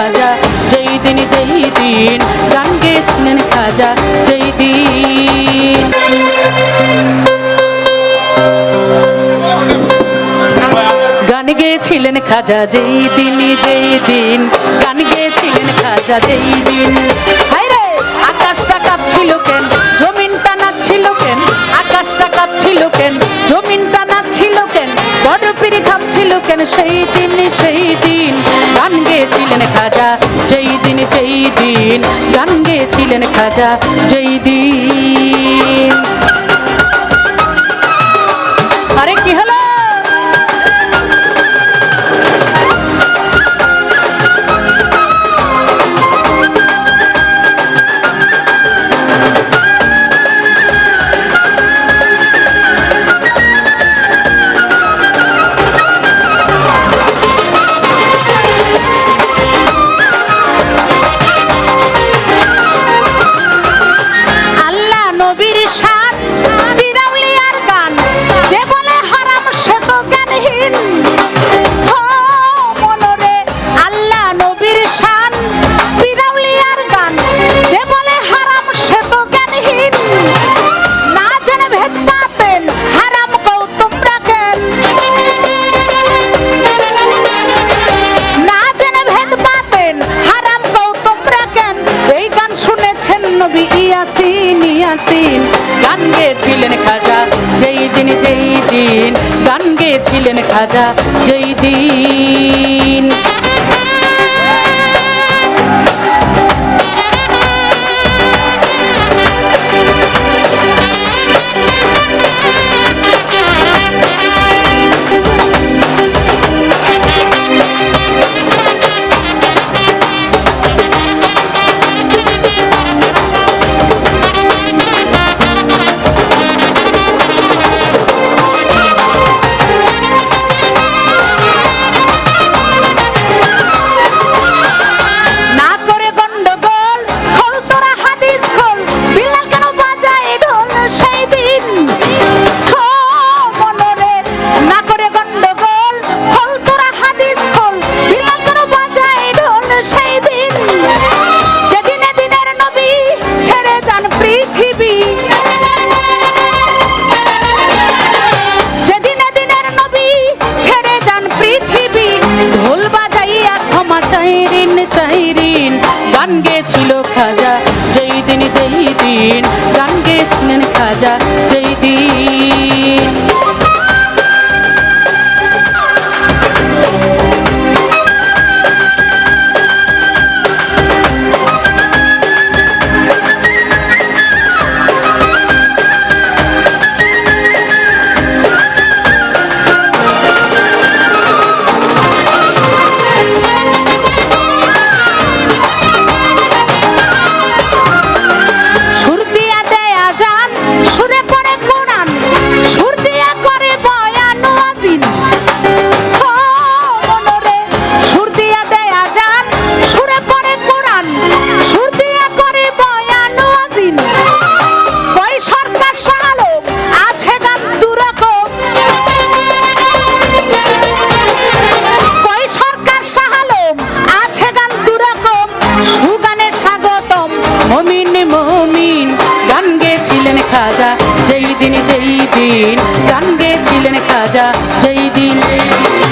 খাজা যেই দিন যেই দিন গান গেয়েছিলেন খাজা, যেই দিন। গান গেয়েছিলেন খাজা, যেই দিন যেই দিন। গান গেয়েছিলেন খাজা, যেই দিন। আকাশটা কাঁপছিল কেন? জমিনটা নাচছিল কেন? আকাশটা কাঁপছিল কেন? জমিনটা পিড়ি কেন সেই দিন সেই দিন গান গেয়েছিলেন খাজা, যেই দিন যেই দিন গান গেয়েছিলেন খাজা, যেই দিন। নবীর ইয়াসিন গান গেয়েছিলেন খাজা যেই দিন যেই দিন। গান গেয়েছিলেন খাজা যেই দিন। গান গেছিল খাজা যেই দিন যেই দিন গান গেছিলেন খাজা যেই দিন। খাজা যেই দিন যেই দিন গান গেছিলেন খাজা যেই দিন।